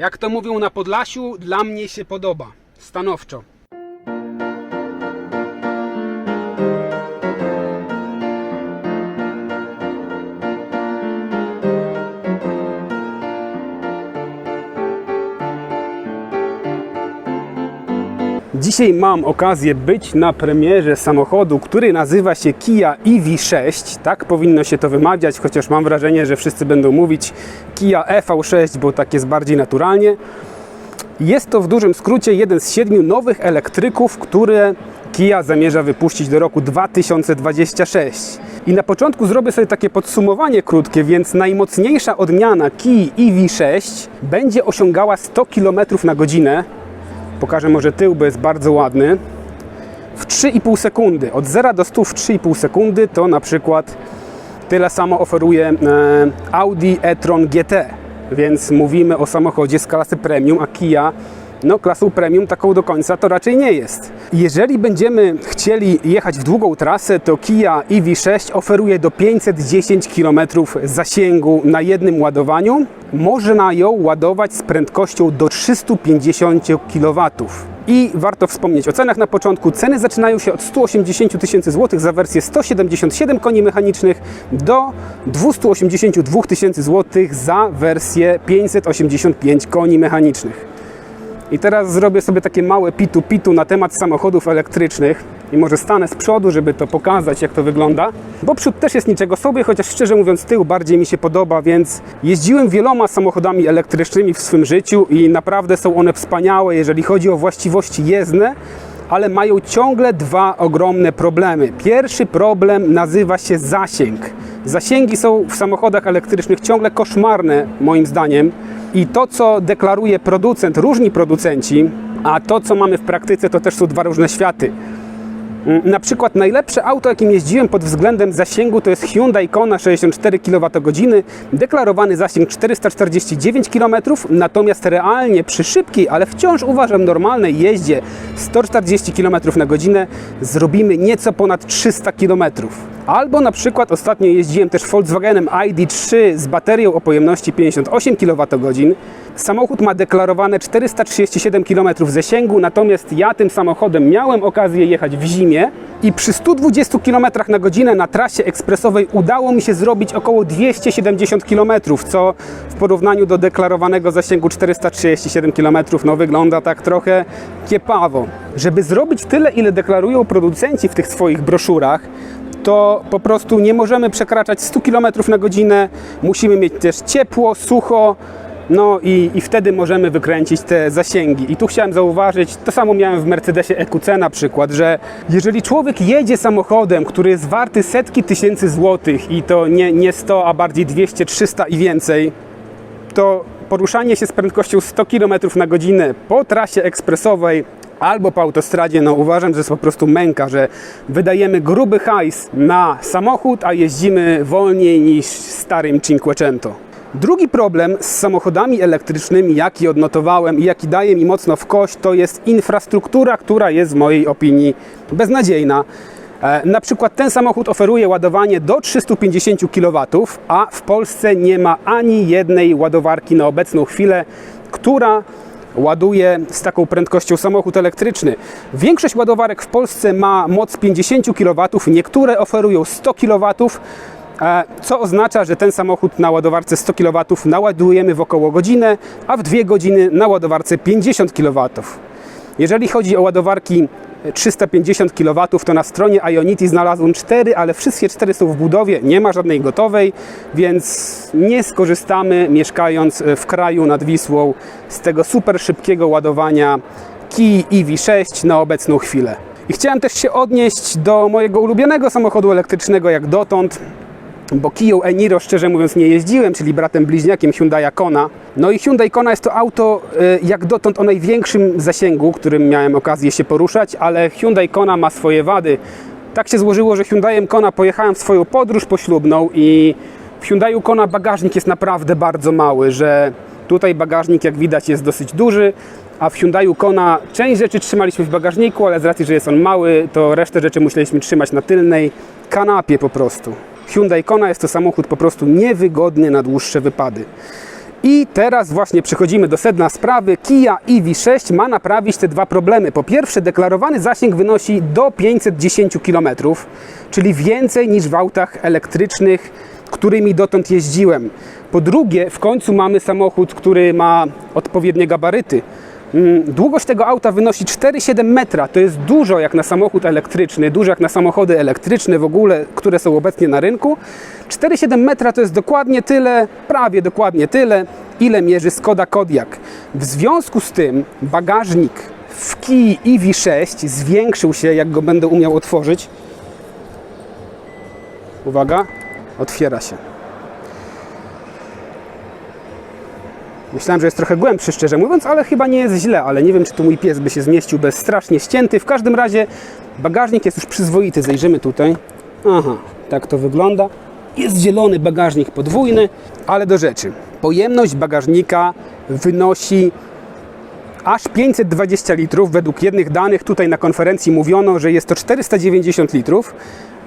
Jak to mówią na Podlasiu, dla mnie się podoba. Stanowczo. Dzisiaj mam okazję być na premierze samochodu, który nazywa się Kia EV6. Tak powinno się to wymawiać, chociaż mam wrażenie, że wszyscy będą mówić Kia EV6, bo tak jest bardziej naturalnie. Jest to w dużym skrócie jeden z siedmiu nowych elektryków, które Kia zamierza wypuścić do roku 2026. I na początku zrobię sobie takie podsumowanie krótkie, więc najmocniejsza odmiana Kii EV6 będzie osiągała 100 km na godzinę. Pokażę może tył, bo jest bardzo ładny. W 3,5 sekundy. Od 0 do 100 w 3,5 sekundy to na przykład tyle samo oferuje e, Audi e-tron GT. Więc mówimy o samochodzie z klasy premium, a Kia no klasą premium taką do końca to raczej nie jest. Jeżeli będziemy chcieli jechać w długą trasę, to Kia EV6 oferuje do 510 km zasięgu na jednym ładowaniu. Można ją ładować z prędkością do 350 kW. I warto wspomnieć o cenach na początku. Ceny zaczynają się od 180 tysięcy złotych za wersję 177 koni mechanicznych do 282 tysięcy złotych za wersję 585 koni mechanicznych. I teraz zrobię sobie takie małe pitu-pitu na temat samochodów elektrycznych i może stanę z przodu, żeby to pokazać, jak to wygląda. Bo przód też jest niczego sobie, chociaż szczerze mówiąc tył bardziej mi się podoba, więc jeździłem wieloma samochodami elektrycznymi w swym życiu i naprawdę są one wspaniałe, jeżeli chodzi o właściwości jezdne, ale mają ciągle dwa ogromne problemy. Pierwszy problem nazywa się zasięg. Zasięgi są w samochodach elektrycznych ciągle koszmarne, moim zdaniem. I to, co deklaruje producent, różni producenci, a to, co mamy w praktyce, to też są dwa różne światy. Mm, Na przykład najlepsze auto, jakim jeździłem pod względem zasięgu, to jest Hyundai Kona 64 kWh, deklarowany zasięg 449 km, natomiast realnie przy szybkiej, ale wciąż uważam normalnej jeździe 140 km na godzinę zrobimy nieco ponad 300 km. Albo na przykład ostatnio jeździłem też Volkswagenem ID3 z baterią o pojemności 58 kWh. Samochód ma deklarowane 437 km zasięgu, natomiast ja tym samochodem miałem okazję jechać w zimie i przy 120 km na godzinę na trasie ekspresowej udało mi się zrobić około 270 km, co w porównaniu do deklarowanego zasięgu 437 km no wygląda tak trochę kiepawo. Żeby zrobić tyle, ile deklarują producenci w tych swoich broszurach, to po prostu nie możemy przekraczać 100 km na godzinę. Musimy mieć też ciepło, sucho. No i, i wtedy możemy wykręcić te zasięgi. I tu chciałem zauważyć, to samo miałem w Mercedesie EQC na przykład, że jeżeli człowiek jedzie samochodem, który jest warty setki tysięcy złotych i to nie, nie 100, a bardziej 200, 300 i więcej, to poruszanie się z prędkością 100 km na godzinę po trasie ekspresowej albo po autostradzie, no uważam, że jest po prostu męka, że wydajemy gruby hajs na samochód, a jeździmy wolniej niż starym Cinquecento. Drugi problem z samochodami elektrycznymi, jaki odnotowałem i jaki daje mi mocno w kość, to jest infrastruktura, która jest w mojej opinii beznadziejna. E, Na przykład ten samochód oferuje ładowanie do 350 kW, a w Polsce nie ma ani jednej ładowarki na obecną chwilę, która ładuje z taką prędkością samochód elektryczny. Większość ładowarek w Polsce ma moc 50 kW, niektóre oferują 100 kW, e, co oznacza, że ten samochód na ładowarce 100 kW naładujemy w około godzinę, a w 2 godziny na ładowarce 50 kW. Jeżeli chodzi o ładowarki 350 kW, to na stronie Ionity znalazłem 4, ale wszystkie 4 są w budowie, nie ma żadnej gotowej, więc nie skorzystamy mieszkając w kraju nad Wisłą z tego super szybkiego ładowania Kii EV6 na obecną chwilę. I chciałem też się odnieść do mojego ulubionego samochodu elektrycznego jak dotąd, bo Kiją Eniro szczerze mówiąc nie jeździłem, czyli bratem bliźniakiem Hyundai Kona. No i Hyundai Kona jest to auto y, jak dotąd o największym zasięgu, którym miałem okazję się poruszać, ale Hyundai Kona ma swoje wady. Tak się złożyło, że Hyundaiem Kona pojechałem w swoją podróż poślubną i w Hyundaiu Kona bagażnik jest naprawdę bardzo mały, że tutaj bagażnik jak widać jest dosyć duży, a w Hyundaiu Kona część rzeczy trzymaliśmy w bagażniku, ale z racji, że jest on mały, to resztę rzeczy musieliśmy trzymać na tylnej kanapie po prostu. Hyundai Kona jest to samochód po prostu niewygodny na dłuższe wypady. I teraz właśnie przechodzimy do sedna sprawy. Kia EV6 ma naprawić te dwa problemy. Po pierwsze, deklarowany zasięg wynosi do 510 km, czyli więcej niż w autach elektrycznych, którymi dotąd jeździłem. Po drugie, w końcu mamy samochód, który ma odpowiednie gabaryty. Mm, Długość tego auta wynosi 4,7 metra. To jest dużo jak na samochód elektryczny, dużo jak na samochody elektryczne w ogóle, które są obecnie na rynku. 4,7 metra to jest dokładnie tyle, prawie dokładnie tyle, ile mierzy Skoda Kodiaq. W związku z tym bagażnik w Kii EV6 zwiększył się, jak go będę umiał otworzyć. Uwaga, otwiera się. Myślałem, że jest trochę głębszy, szczerze mówiąc, ale chyba nie jest źle, ale nie wiem, czy tu mój pies by się zmieścił bez strasznie ścięty. W każdym razie bagażnik jest już przyzwoity. Zajrzymy tutaj. Aha, tak to wygląda. Jest zielony bagażnik podwójny, ale do rzeczy. Pojemność bagażnika wynosi aż 520 litrów. Według jednych danych tutaj na konferencji mówiono, że jest to 490 litrów.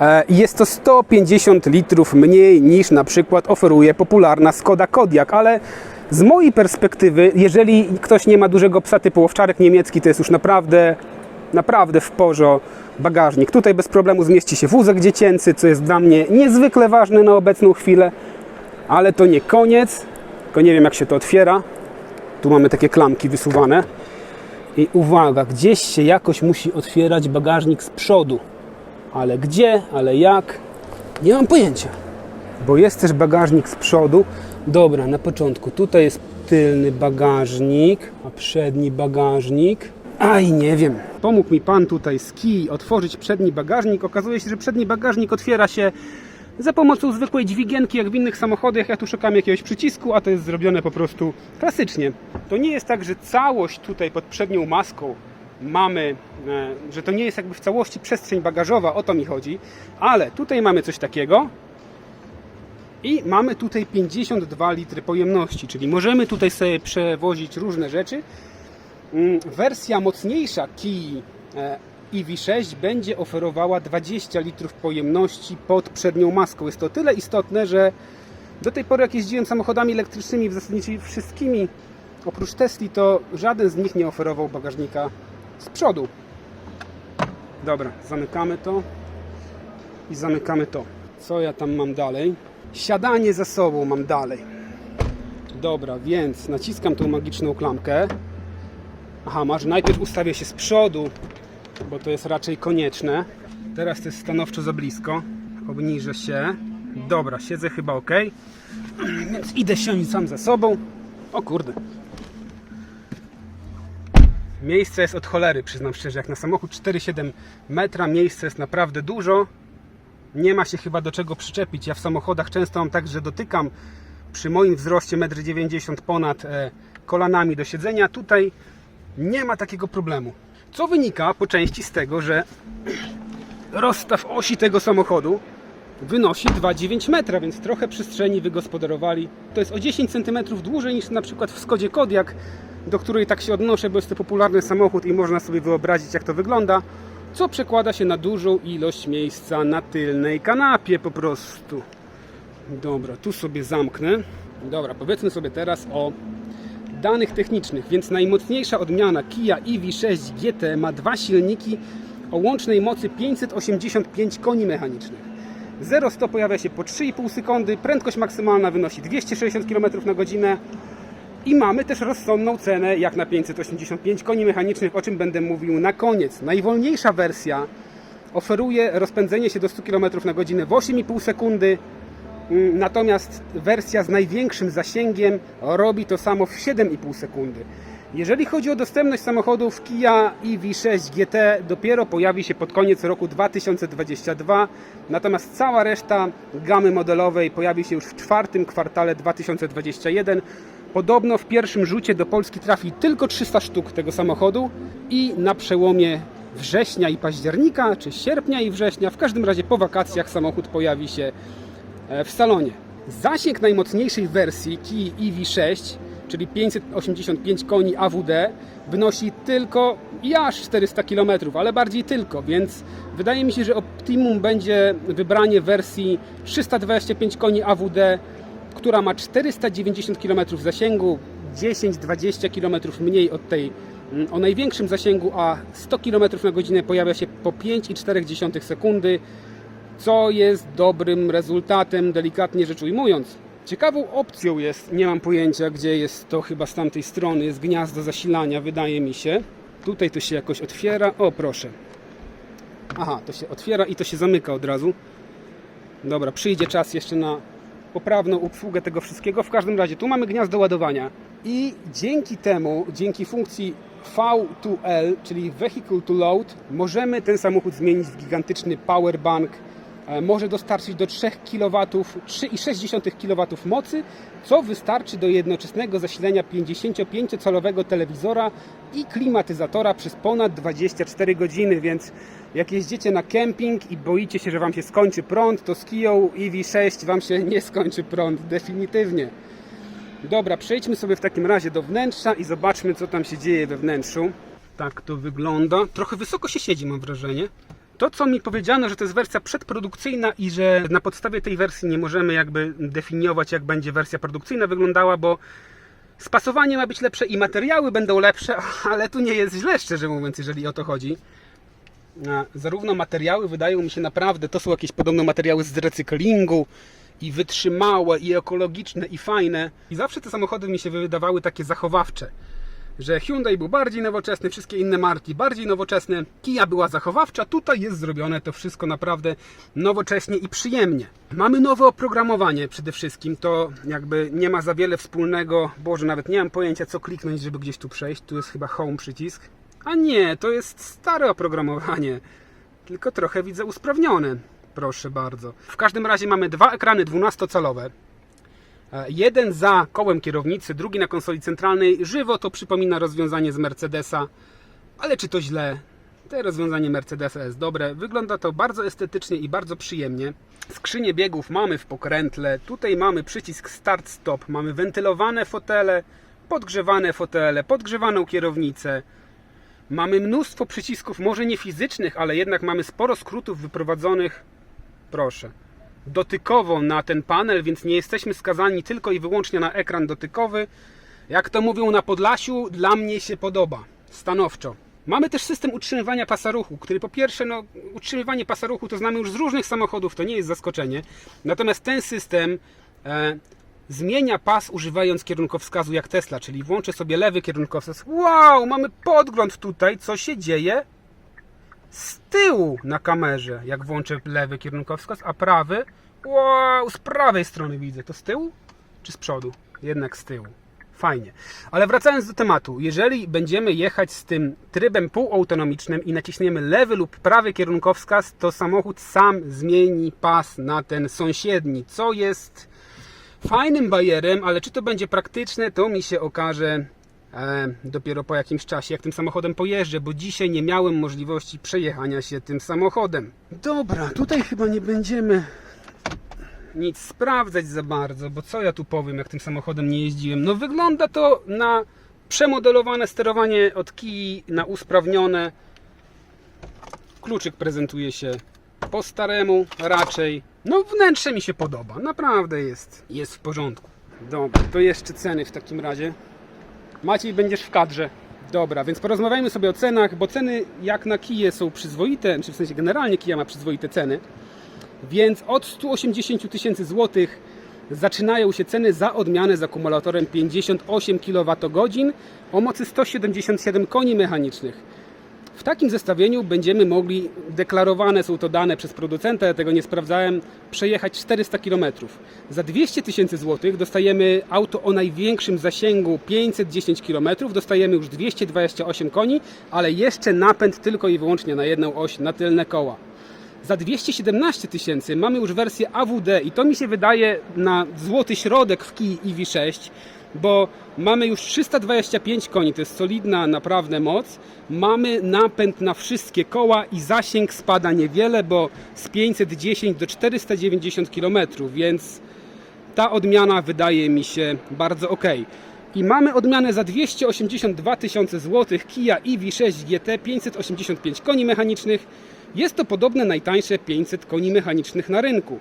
E, Jest to 150 litrów mniej niż na przykład oferuje popularna Skoda Kodiaq, ale z mojej perspektywy, jeżeli ktoś nie ma dużego psa typu owczarek niemiecki, to jest już naprawdę, naprawdę w porzo bagażnik. Tutaj bez problemu zmieści się wózek dziecięcy, co jest dla mnie niezwykle ważne na obecną chwilę, ale to nie koniec, tylko nie wiem jak się to otwiera. Tu mamy takie klamki wysuwane. I uwaga, gdzieś się jakoś musi otwierać bagażnik z przodu. Ale gdzie, ale jak? Nie mam pojęcia. Bo jest też bagażnik z przodu. Dobra, na początku tutaj jest tylny bagażnik, a przedni bagażnik. Aj, nie wiem. Pomógł mi pan tutaj z kij otworzyć przedni bagażnik. Okazuje się, że przedni bagażnik otwiera się za pomocą zwykłej dźwigienki, jak w innych samochodach. Ja tu szukam jakiegoś przycisku, a to jest zrobione po prostu klasycznie. To nie jest tak, że całość tutaj pod przednią maską mamy, e, że to nie jest jakby w całości przestrzeń bagażowa, o to mi chodzi, ale tutaj mamy coś takiego i mamy tutaj 52 litry pojemności, czyli możemy tutaj sobie przewozić różne rzeczy. Mm, Wersja mocniejsza Kii e, EV6 będzie oferowała 20 litrów pojemności pod przednią maską. Jest to tyle istotne, że do tej pory jak jeździłem samochodami elektrycznymi, w zasadzie wszystkimi, oprócz Tesli, to żaden z nich nie oferował bagażnika z przodu. Dobra, zamykamy to i zamykamy to. Co ja tam mam dalej? Siadanie za sobą mam dalej. Dobra, więc naciskam tą magiczną klamkę. Aha, może najpierw ustawię się z przodu, bo to jest raczej konieczne. Teraz to jest stanowczo za blisko. Obniżę się. Dobra, siedzę chyba ok. Więc idę siąść sam za sobą. O kurde. Miejsce jest od cholery, przyznam szczerze. Jak na samochód 4,7 metra, miejsce jest naprawdę dużo. Nie ma się chyba do czego przyczepić. Ja w samochodach często mam tak, że dotykam przy moim wzroście 1,90 m ponad e, kolanami do siedzenia. Tutaj nie ma takiego problemu. Co wynika po części z tego, że rozstaw osi tego samochodu wynosi 2,9 metra, więc trochę przestrzeni wygospodarowali. To jest o 10 cm dłużej niż na przykład w Skodzie Kodiaq, do której tak się odnoszę, bo jest to popularny samochód i można sobie wyobrazić jak to wygląda, co przekłada się na dużą ilość miejsca na tylnej kanapie po prostu. Dobra, tu sobie zamknę. Dobra, powiedzmy sobie teraz o danych technicznych, więc najmocniejsza odmiana Kia EV6 GT ma dwa silniki o łącznej mocy 585 koni mechanicznych. 0-100 pojawia się po 3,5 sekundy, prędkość maksymalna wynosi 260 km na godzinę i mamy też rozsądną cenę jak na 585 koni mechanicznych, o czym będę mówił na koniec. Najwolniejsza wersja oferuje rozpędzenie się do 100 km na godzinę w 8,5 sekundy, Mm, Natomiast wersja z największym zasięgiem robi to samo w 7,5 sekundy. Jeżeli chodzi o dostępność samochodów, Kia EV6 GT dopiero pojawi się pod koniec roku 2022, natomiast cała reszta gamy modelowej pojawi się już w czwartym kwartale 2021. Podobno w pierwszym rzucie do Polski trafi tylko 300 sztuk tego samochodu i na przełomie września i października, czy sierpnia i września, w każdym razie po wakacjach samochód pojawi się e, w salonie. Zasięg najmocniejszej wersji Kii EV6, czyli 585 koni AWD, wynosi tylko i aż 400 km, ale bardziej tylko, więc wydaje mi się, że optimum będzie wybranie wersji 325 koni AWD która ma 490 km zasięgu, 10-20 km mniej od tej mm, o największym zasięgu, a 100 km na godzinę pojawia się po 5,4 sekundy, co jest dobrym rezultatem, delikatnie rzecz ujmując. Ciekawą opcją jest, nie mam pojęcia gdzie jest to, chyba z tamtej strony, jest gniazdo zasilania, wydaje mi się. Tutaj to się jakoś otwiera, o proszę. Aha, to się otwiera i to się zamyka od razu. Dobra, przyjdzie czas jeszcze na poprawną obsługę tego wszystkiego. W każdym razie tu mamy gniazdo ładowania i dzięki temu, dzięki funkcji V2L, czyli Vehicle to Load, możemy ten samochód zmienić w gigantyczny power bank. E, Może dostarczyć do 3 kW, 3,6 kW mocy, co wystarczy do jednoczesnego zasilenia 55-calowego telewizora i klimatyzatora przez ponad 24 godziny, więc jak jeździcie na kemping i boicie się, że Wam się skończy prąd, to z Kiją EV6 Wam się nie skończy prąd, definitywnie. Dobra, przejdźmy sobie w takim razie do wnętrza i zobaczmy, co tam się dzieje we wnętrzu. Tak to wygląda. Trochę wysoko się siedzi, mam wrażenie. To, co mi powiedziano, że to jest wersja przedprodukcyjna i że na podstawie tej wersji nie możemy jakby definiować, jak będzie wersja produkcyjna wyglądała, bo spasowanie ma być lepsze i materiały będą lepsze, ale tu nie jest źle, szczerze mówiąc, jeżeli o to chodzi. Zarówno materiały wydają mi się naprawdę, to są jakieś podobne materiały z recyklingu i wytrzymałe, i ekologiczne, i fajne. I zawsze te samochody mi się wydawały takie zachowawcze. Że Hyundai był bardziej nowoczesny, wszystkie inne marki bardziej nowoczesne, Kia była zachowawcza, tutaj jest zrobione to wszystko naprawdę nowocześnie i przyjemnie. Mamy nowe oprogramowanie przede wszystkim, to jakby nie ma za wiele wspólnego, Boże, nawet nie mam pojęcia co kliknąć, żeby gdzieś tu przejść, tu jest chyba home przycisk. A nie, to jest stare oprogramowanie, tylko trochę widzę usprawnione. Proszę bardzo. W każdym razie mamy dwa ekrany 12-calowe. E, Jeden za kołem kierownicy, drugi na konsoli centralnej. Żywo to przypomina rozwiązanie z Mercedesa, ale czy to źle? To rozwiązanie Mercedesa jest dobre. Wygląda to bardzo estetycznie i bardzo przyjemnie. Skrzynię biegów mamy w pokrętle. Tutaj mamy przycisk start-stop. Mamy wentylowane fotele, podgrzewane fotele, podgrzewaną kierownicę. Mamy mnóstwo przycisków, może nie fizycznych, ale jednak mamy sporo skrótów wyprowadzonych. Proszę dotykowo na ten panel, więc nie jesteśmy skazani tylko i wyłącznie na ekran dotykowy. Jak to mówią na Podlasiu, dla mnie się podoba. Stanowczo. Mamy też system utrzymywania pasa ruchu, który po pierwsze, no, utrzymywanie pasa ruchu to znamy już z różnych samochodów, to nie jest zaskoczenie. Natomiast ten system e, zmienia pas używając kierunkowskazu jak Tesla, czyli włączę sobie lewy kierunkowskaz. Wow, mamy podgląd tutaj, co się dzieje z tyłu na kamerze, jak włączę lewy kierunkowskaz, a prawy, wow, z prawej strony widzę. To z tyłu czy z przodu? Jednak z tyłu. Fajnie. Ale wracając do tematu, jeżeli będziemy jechać z tym trybem półautonomicznym i naciśniemy lewy lub prawy kierunkowskaz, to samochód sam zmieni pas na ten sąsiedni, co jest fajnym bajerem, ale czy to będzie praktyczne, to mi się okaże e, dopiero po jakimś czasie, jak tym samochodem pojeżdżę, bo dzisiaj nie miałem możliwości przejechania się tym samochodem. Dobra, tutaj chyba nie będziemy nic sprawdzać za bardzo, bo co ja tu powiem, jak tym samochodem nie jeździłem. No wygląda to na przemodelowane sterowanie od Kii, na usprawnione. Kluczyk prezentuje się po staremu raczej. No wnętrze mi się podoba, naprawdę jest, jest w porządku. Dobra, to jeszcze ceny w takim razie. Maciej, będziesz w kadrze. Dobra, więc porozmawiajmy sobie o cenach, bo ceny jak na Kiję są przyzwoite, czy w sensie generalnie Kia ma przyzwoite ceny. Więc od 180 tysięcy złotych zaczynają się ceny za odmianę z akumulatorem 58 kWh o mocy 177 koni mechanicznych. W takim zestawieniu będziemy mogli, deklarowane są to dane przez producenta, ja tego nie sprawdzałem, przejechać 400 km. Za 200 tysięcy złotych dostajemy auto o największym zasięgu 510 km, dostajemy już 228 koni, ale jeszcze napęd tylko i wyłącznie na jedną oś, na tylne koła. Za 217 tysięcy mamy już wersję AWD i to mi się wydaje na złoty środek w Kii EV6, bo mamy już 325 koni, to jest solidna naprawdę moc. Mamy napęd na wszystkie koła i zasięg spada niewiele, bo z 510 do 490 km, więc ta odmiana wydaje mi się bardzo ok. I mamy odmianę za 282 tysiące złotych Kia EV6 GT 585 koni mechanicznych. Jest to podobne najtańsze 500 koni mechanicznych na rynku.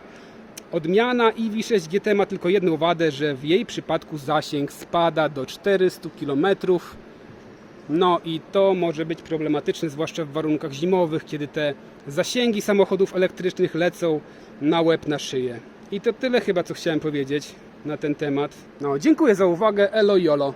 Odmiana EV6 GT ma tylko jedną wadę, że w jej przypadku zasięg spada do 400 km. No i to może być problematyczne, zwłaszcza w warunkach zimowych, kiedy te zasięgi samochodów elektrycznych lecą na łeb na szyję. I to tyle chyba, co chciałem powiedzieć na ten temat. No, dziękuję za uwagę, elo jolo.